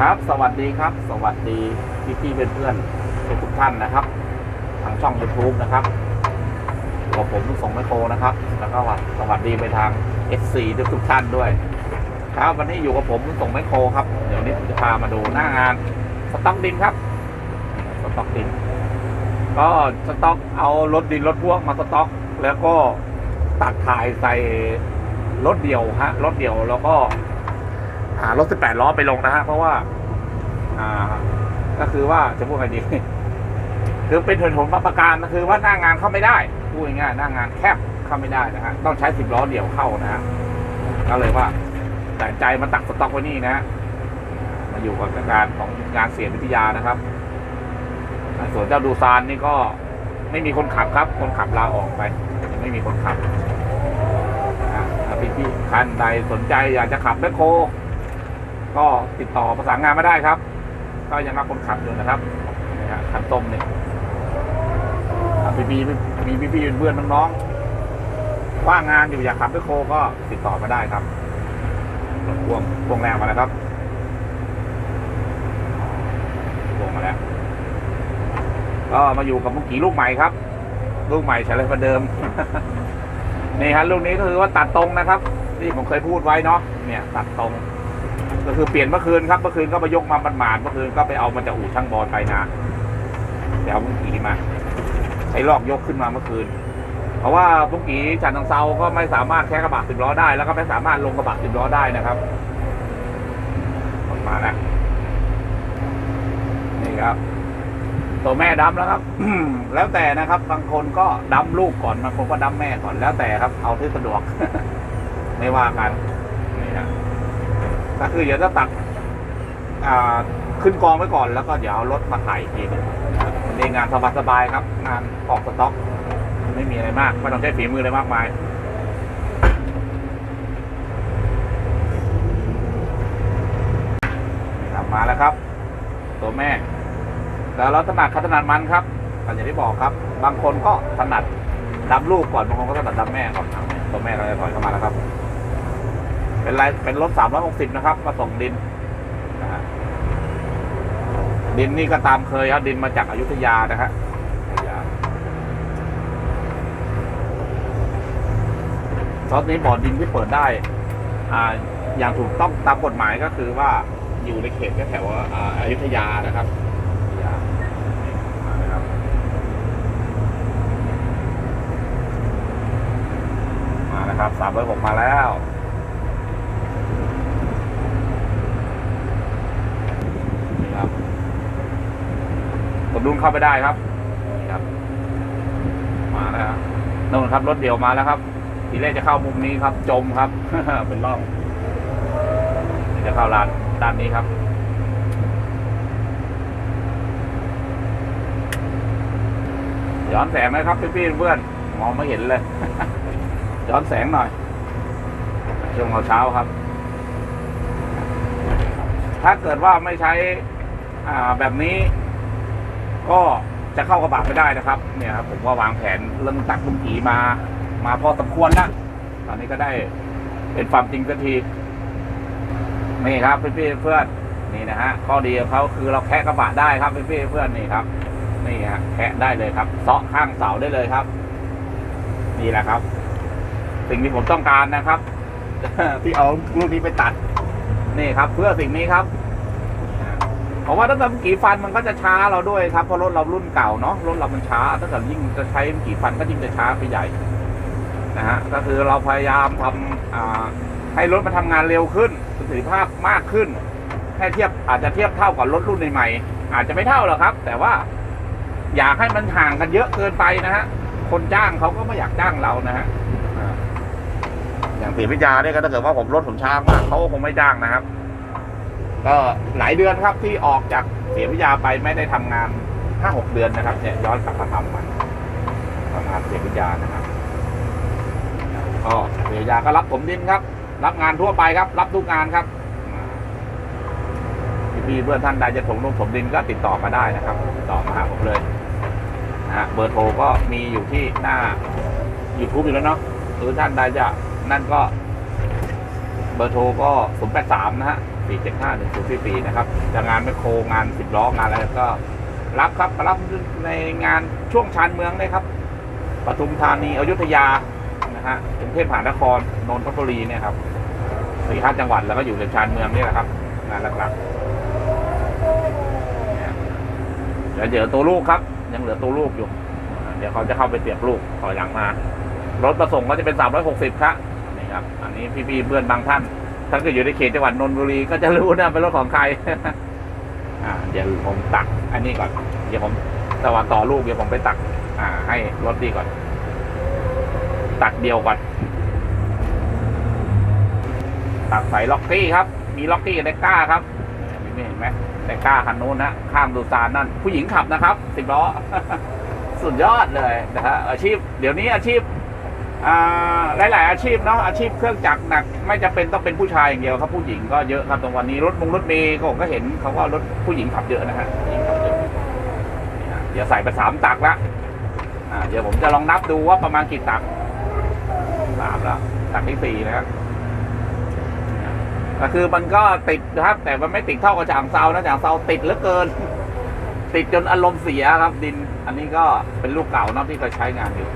ครับ สวัสดีครับ สวัสดีพี่พี่ๆเพื่อนๆทุกท่านนะครับ ทางช่อง YouTube นะครับกับผมส่งไมโครนะครับ แล้วก็สวัสดีไปทาง SC ทุกทุกท่านด้วย ครับวันนี้อยู่กับผมส่งไมโครครับ เดี๋ยวนี้ผมจะพามาดูหน้างานสต็อกดินครับ สต็อกดิน ก็สต็อกเอารถดินรถพ่วงมาสต็อก แล้วก็ตักถ่ายใส่รถเดี่ยวฮะรถเดี่ยวแล้วก็ หารถ18ล้อไปลงนะฮะเพราะว่า อ่า ก็คือว่าจะพูดไงดีคือเป็นถนนประการก็คือว่าหน้างานเข้าไม่ได้พูดง่ายๆหน้างานแคบเข้าไม่ได้นะฮะต้องใช้10ล้อเดี่ยวเข้านะฮะก็เลยว่าแต่ใจมาตักสต็อกไว้นี่นะมาอยู่กับการของงานเสียงวิทยานะครับส่วนเจ้าดูซานนี่ก็ไม่มีคนขับครับ คนขับลาออกไปยังไม่มีคนขับนะฮะถ้าพี่ๆท่านใดสนใจอยากจะขับแมคโคร ก็ติดต่อประสานงานไม่ได้ครับ ก็ยังรับคนขับอยู่นะครับนี่ฮะคันต้มเนี่ยพี่พี่มีพี่พี่เพื่อนน้องๆว่างงานอยู่อยากขับแมคโคก็ติดต่อมาได้ครับรถพ่วงพ่วงแรงมาแล้วครับพ่วงมาแล้วก็มาอยู่กับมุกี้ลูกใหม่ครับ ลูกใหม่ใช้อะไรประเดิมนี่ฮะลูกนี้ก็คือว่าตัดตรงนะครับ ที่ผมเคยพูดไว้เนาะเนี่ย ตัดตรง ก็คือเปลี่ยนเมื่อคืนครับเมื่อคืนก็มายกมามันหมาดเมื่อคืนก็ไปเอามาจากอู่ช่างบอลไปนาเดี๋ยวมุกี้มาใช้ลอกยกขึ้นมาเมื่อคืน เพราะว่ามุกี้ชันทางเซาก็ไม่สามารถแค่กระบะสิบล้อได้ แล้วก็ไม่สามารถลงกระบะสิบล้อได้นะครับมาแล้วนี่ครับ ตัวแม่ดำแล้วครับแล้วแต่นะครับ บางคนก็ดำลูกก่อนบางคนก็ดำแม่ก่อนแล้วแต่ครับ เอาที่สะดวก ไม่ว่ากันนี่นะ ก็คือเดี๋ยวจะตักขึ้นกองไว้ก่อนแล้วก็เดี๋ยวเอารถมาถ่ายอีกทีนึงในงานสบายๆครับ งานออกสต็อก ไม่มีอะไรมากไม่ต้องใช้ฝีมืออะไรมากมายนี่ครับมาแล้วครับ ตัวแม่ แล้วเราถนัดคัถนัดมันครับก็อย่างที่บอกครับ บางคนก็ถนัดดำลูกก่อนบางคนก็ถนัดดำแม่ก่อนตัวแม่เราจะถอยเข้ามาแล้วครับ เป็นไรเป็นรถสามร้อยหกสิบนะครับ มาส่งดินนะฮะดินนี่ก็ตามเคยครับดินมาจากอายุทยานะฮะอยุธยาซอสนี้บ่อดินที่เปิดได้อ่าอย่างถูกต้องตามกฎหมายก็คือว่าอยู่ในเขตแถวอ่าอยุธยานะครับมาเลยครับมาแล้วครับสามร้อยหกมาแล้ว ครับกดดุนเข้าไปได้ครับนี่ครับ มาแล้วนู่นครับรถเดี่ยวมาแล้วครับ ทีแรกจะเข้ามุมนี้ครับ จมครับ เป็นร่องจะเข้าร้านด้านนี้ครับย้อนแสงนะครับพี่ๆเพื่อนมองไม่เห็นเลย ย้อนแสงหน่อยช่วงเช้าครับ ถ้าเกิดว่าไม่ใช้ อ่าแบบนี้ ก็จะเข้ากระบะไม่ได้นะครับ เนี่ยครับผมก็วางแผนเรื่องตักลุงกีมา มาพอสมควรแล้วตอนนี้ก็ได้เป็นความจริงสักทีนี่ครับพี่ๆเพื่อนนี่นะฮะข้อดีของเขาคือเราแคะกระบะได้ครับพี่ๆเพื่อนนี่ครับ นี่ฮะแคะได้เลยครับเซาะข้างเสาได้เลยครับ นี่แหละครับ สิ่งที่ผมต้องการนะครับ ที่เอาลูกนี้ไปตัด นี่ครับ เพื่อสิ่งนี้ครับ เพราะว่าถ้าเกิดกี่ฟันมันก็จะช้าเราด้วยครับเพราะรถเรารุ่นเก่าเนาะรถเรามันช้า ถ้าเกิดยิ่งจะใช้กี่ฟันก็ยิ่งจะช้าไปใหญ่นะฮะก็คือเราพยายามทำให้รถมันทำงานเร็วขึ้นประสิทธิภาพมากขึ้นให้เทียบอาจจะเทียบเท่ากับรถรุ่นใหม่อาจจะไม่เท่าหรอกครับ แต่ว่าอยากให้มันห่างกันเยอะเกินไปนะฮะคนจ้างเขาก็ไม่อยากจ้างเรานะฮะอย่างศรีพิจาเนี่ยก็ถ้าเกิดว่าผมรถผมช้ามากเขาก็คงไม่จ้างนะครับ ก็หลายเดือนครับที่ออกจากศรีพิจาไปไม่ได้ทำงานห้าหกเดือนนะครับเนี่ยย้อนกลับมาทำใหม่ทำงานศรีพิจานะครับก็ศรีพิจาก็รับผมดินครับ รับงานทั่วไปครับ รับทุกงานครับพี่เพื่อนท่านใดจะถมลงถมดินก็ติดต่อมาได้นะครับติดต่อมาหาผมเลยนะฮะเบอร์โทรก็มีอยู่ที่หน้า YouTube อยู่แล้วเนาะหรือท่านใดจะนั่นก็ เบอร์โทรก็ 0 8 3 นะฮะ 4 7 5 1 0 4 4นะครับจะงานแมคโครงานสิบล้องานอะไรก็รับครับรับในงานช่วงชานเมืองเลยครับปทุมธานีอยุธยานะฮะกรุงเทพมหานครนนทบุรีเนี่ยครับสี่ห้าจังหวัดแล้วก็อยู่ในชานเมืองนี่แหละครับงานหลักๆเนี่ยเดี๋ยวเดี๋ยวตัวลูกครับ ยังเหลือตัวลูกอยู่ เดี๋ยวเขาจะเข้าไปเสียบลูกถอยหลังมารถประสงค์ก็จะเป็น 360ครับนี่ครับ อันนี้พี่ๆเพื่อนบางท่าน ถ้าเกิดอยู่ในเขตจังหวัดนนทบุรีก็จะรู้นะเป็นรถของใครอ่าเดี๋ยวผมตัก อันนี้ก่อน เดี๋ยวผมตะวันต่อลูกเดี๋ยวผมไปตัก อ่า ให้รถดีก่อน ตักเดียวก่อน ตักใส่ล็อกกี้ครับ มีล็อกกี้กับเดก้าครับนี่เห็นไหมเดก้าคันนู้นนะข้ามดูซานนั่น ผู้หญิงขับนะครับสิบล้อ สุดยอดเลยนะฮะอาชีพ เดี๋ยวนี้อาชีพ อ่ายหลายอาชีพเนาะอาชีพเครื่องจักรหนัก ไม่จำเป็นต้องเป็นผู้ชายอย่างเดียวครับผู้หญิงก็เยอะครับตรงวันนี้รถมงรถเมย์ก็ผมก็เห็นเขาว่ารถผู้หญิงขับเยอะนะฮะผู้หญิงขับเยอะเดี๋ยวใส่ไปสามตักละเดี๋ยวผมจะลองนับดูว่าประมาณกี่ตักสามแล้วตักที่สี่นะครับก็คือมันก็ติดนะครับ แต่มันไม่ติดเท่ากับจางเซานะจางเซาติดเหลือเกิน ติดจนอารมณ์เสียครับดิน อันนี้ก็เป็นลูกเก่าเนาะที่เคยใช้งานอยู่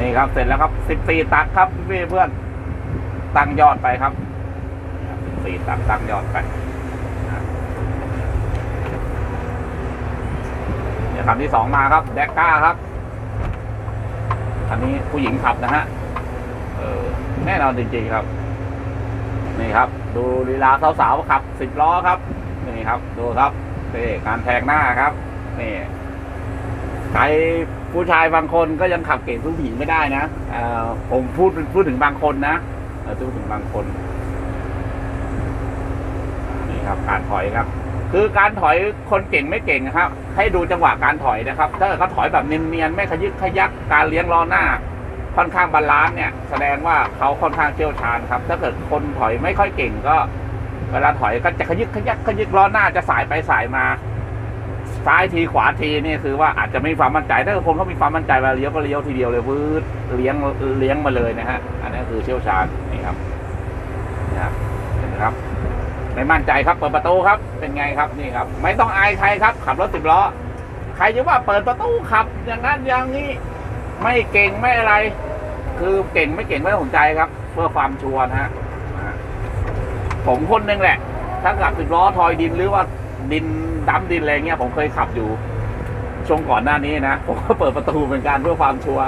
นี่ครับเสร็จแล้วครับสิบสี่ตักครับพี่เพื่อนตั้งยอดไปครับสี่ตักตั้งยอดไปเดี๋ยวคำที่สองมาครับแดกก้าครับอันนี้ผู้หญิงขับนะฮะเออแน่นอนจริงๆครับ นี่ครับ ดูลีลาสาวๆขับสิบล้อครับ นี่ครับ ดูครับนี่การแทงหน้าครับ นี่ใคร ผู้ชายบางคนก็ยังขับเก่งผู้หญิงไม่ได้นะอ่อผมพูดพูดถึงบางคนนะพูดถึงบางคนนี่ครับ การถอยครับ คือการถอยคนเก่งไม่เก่งนะครับ ให้ดูจังหวะการถอยนะครับ ถ้าเกิดเขาถอยแบบเนียนๆไม่ขยึกขยักการเลี้ยงล้อหน้า ค่อนข้างบาลานซ์เนี่ย แสดงว่าเขาค่อนข้างเชี่ยวชาญครับ ถ้าเกิดคนถอยไม่ค่อยเก่งก็ เวลาถอยก็จะขยึกขยักขยึกล้อหน้าจะสายไปสายมา ซ้ายทีขวาทีนี่คือว่าอาจจะไม่มีความมั่นใจ ถ้าคนเขามีความมั่นใจเวลาเลี้ยวก็เลี้ยวทีเดียวเลยวืดเลี้ยงเลี้ยงมาเลยนะฮะ อันนี้คือเชี่ยวชาญนี่ครับนะครับเห็นไหมครับ ไม่มั่นใจครับเปิดประตูครับ เป็นไงครับนี่ครับ ไม่ต้องอายใครครับ ขับรถสิบล้อ ใครจะว่าเปิดประตูขับ อย่างนั้นอย่างนี้ไม่เก่งไม่อะไร คือเก่งไม่เก่งไม่สนใจครับ เพื่อความชัวร์นะฮะผมคนหนึ่งแหละ ถ้าขับสิบล้อทอยดินหรือว่า ดินดำดินอะไรเงี้ยผมเคยขับอยู่ช่วงก่อนหน้านี้นะ ผมก็เปิดประตูเหมือนกันเพื่อความชัวร์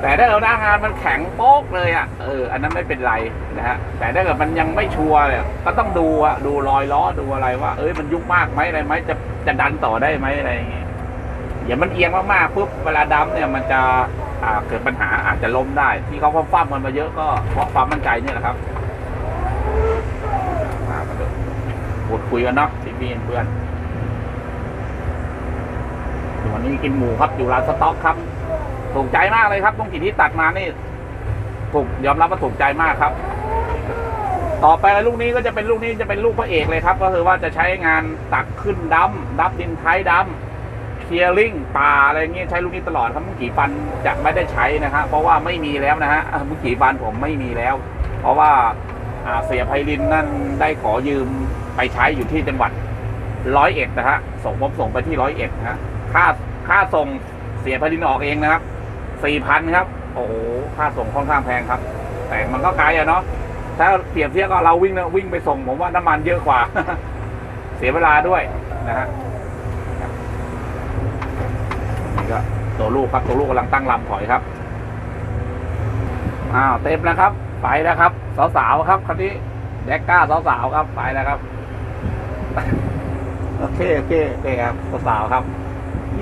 แต่ถ้าเราหน้างานมันแข็งโป๊กเลยอะเอออันนั้นไม่เป็นไรนะฮะแต่ถ้าเกิดมันยังไม่ชัวร์เนี่ยก็ต้องดูอะดูรอยล้อดูอะไรว่า เอ้ยมันยุบมากไหมอะไรไหมจะจะดันต่อได้ไหมอะไรอย่างเงี้ยอย่ามันเอียงมากๆปุ๊บเวลาดำเนี่ยมันจะอ่าเกิดปัญหาอาจจะล้มได้ ที่เขาฟ้ามๆกันมาเยอะก็เพราะความมั่นใจเนี่ยแหละครับมามาดูพูดคุยกันเนาะ พี่พี่เพื่อนวันนี้กินหมูครับอยู่ร้านสต๊อกครับ ถูกใจมากเลยครับตรงกี่ที่ตัดมานี่ถูกยอมรับว่าถูกใจมากครับ ต่อไปลูกนี้ก็จะเป็นลูกนี้จะเป็นลูกพระเอกเลยครับ ก็คือว่าจะใช้งานตักขึ้นดำดับดินท้ายดำเคลียร์ลิงป่าอะไรเงี้ยใช้ลูกนี้ตลอดครับมุกี่ฟันจะไม่ได้ใช้นะฮะเพราะว่าไม่มีแล้วนะฮะมุกี่ฟันผมไม่มีแล้ว เพราะว่าอ่าเสียไพลินนั่นได้ขอยืมไปใช้อยู่ที่จังหวัด ร้อยเอ็ดนะฮะส่งผมส่งไปที่ร้อยเอ็ดนะฮะค่าค่าส่งเสียไพลินออกเองนะครับสี่พันครับ โอ้โหค่าส่งค่อนข้างแพงครับ แต่มันก็ไกลอะเนาะถ้าเปรียบเทียบกับเราวิ่งนะวิ่งไปส่งผมว่าน้ำมันเยอะกว่า เสียเวลาด้วยนะฮะนี่ก็ตัวลูกครับตัวลูกกำลังตั้งลำถอยครับอ้าวเต็มแล้วครับ ไปแล้วครับ สาวๆครับคันนี้แดกก้าสาวๆครับไปแล้วครับ โอเคโอเคโอเคครับสาวๆครับ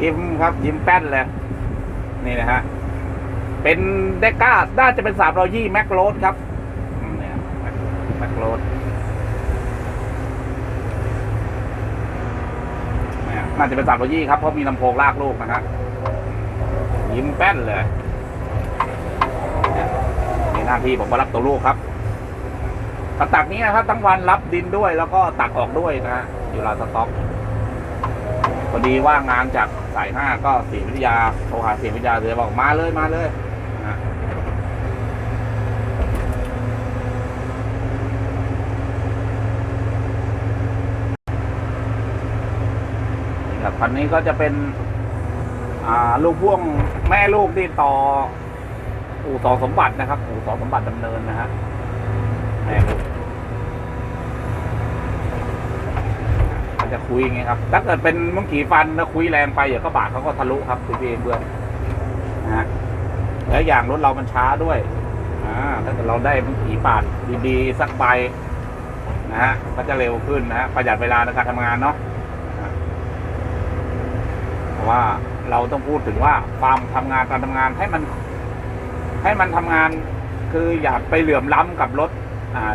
ยิ้มครับยิ้มแป้นเลยนี่นะฮะเป็นเดก้าน่าจะเป็นสามรอยี่แม็กโรดครับเนี่ยแม็กโรดน่าจะเป็นสามรอยี่ครับเพราะมีลำโพงลากลูกนะฮะยิ้มแป้นเลยเนี่หน้าที่ผมก็รับตัวลูกครับตักนี้นะครับทั้งวันรับดินด้วยแล้วก็ตักออกด้วยนะฮะอยู่ลานสต็อก พอดีว่างงานจากสายห้าก็ศรีวิทยาโทรหาศรีวิทยาเลยบอกมาเลยมาเลยนะครับคันนี้ก็จะเป็นลูกพ่วงแม่ลูกที่ต่อ อู่สองสมบัตินะครับ อู่สองสมบัติดำเนินนะครับ คุยอย่างเงี้ยครับ ถ้าเกิดเป็นมังขีฟันแล้วคุยแรงไปเดี๋ยวก็บาดเขาก็ทะลุครับคุณพี่เพื่อนนะฮะแล้วอย่างรถเรามันช้าด้วยอ่าถ้าเกิดเราได้มังขีปาดดีๆสักใบนะฮะก็จะเร็วขึ้นนะฮะประหยัดเวลาในการทำงานเนาะเพราะว่าเราต้องพูดถึงว่าความทำงานการทำงานให้มัน ให้มันทำงานคืออย่าไปเหลื่อมล้ำกับรถ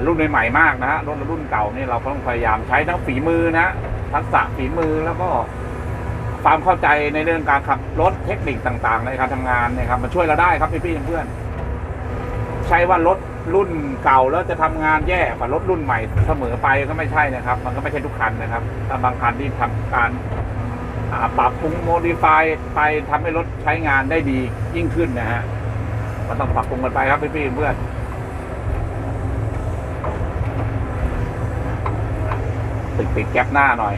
รุ่นใหม่ๆมากนะฮะรถรุ่นเก่านี่เราก็ต้องพยายามใช้ทั้งฝีมือนะ ทักษะฝีมือแล้วก็ความเข้าใจในเรื่องการขับรถเทคนิคต่างๆ ในการทำงานเนะครับมันช่วยเราได้ครับพี่ๆเพื่อนใช่ว่ารถรุ่นเก่าแล้วจะทำงานแย่กว่ารถรุ่นใหม่เสมอไปก็ไม่ใช่นะครับ มันก็ไม่ใช่ทุกคันนะครับแต่บางคันที่ทำการปรับปรุงโมดิฟายไปทำให้รถใช้งานได้ดียิ่งขึ้นนะฮะมันต้องปรับปรุงกันไปครับพี่ๆเพื่อน ติดติดแก๊ปหน้าหน่อย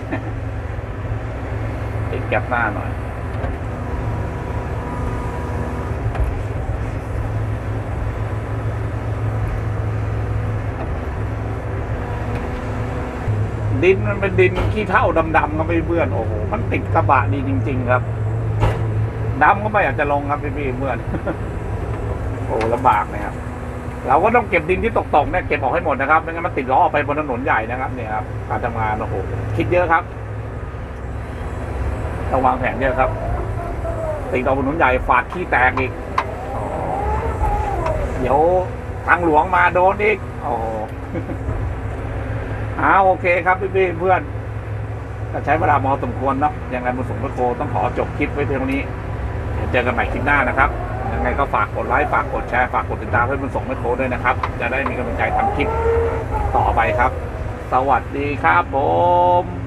ติดแก๊ปหน้าหน่อยดินมันเป็นดินขี้เท่าดำๆครับพี่เพื่อนโอ้โหมันติดกระบะดีจริง ๆ ครับน้ำก็ไม่อยากจะลงครับพี่ๆเพื่อน โอ้ลำบากนะครับ เราก็ต้องเก็บดินที่ตกๆเนี่ยเก็บออกให้หมดนะครับไม่งั้นมันติดล้อออกไปบนถนนใหญ่นะครับเนี่ยครับการทำงานโอ้โหคิดเยอะครับต้องวางแผนเยอะครับติดออบนถนนใหญ่ฝาดขี้แตกอีกเดี๋ยวทางหลวงมาโดนอีกโอ้โหอ้าโอเคครับพี่เพื่อนก็ใช้เวลามอสมควรเนาะยังไงมุสงโคต้องขอจบคลิปไว้เพียงนี้เจอกันใหม่คลิปหน้านะครับ ยังไงก็ฝากกดไลค์ฝากกดแชร์ฝากกดติดตามให้มุสงโคด้วยนะครับ จะได้มีกำลังใจทำคลิปต่อไปครับ สวัสดีครับผม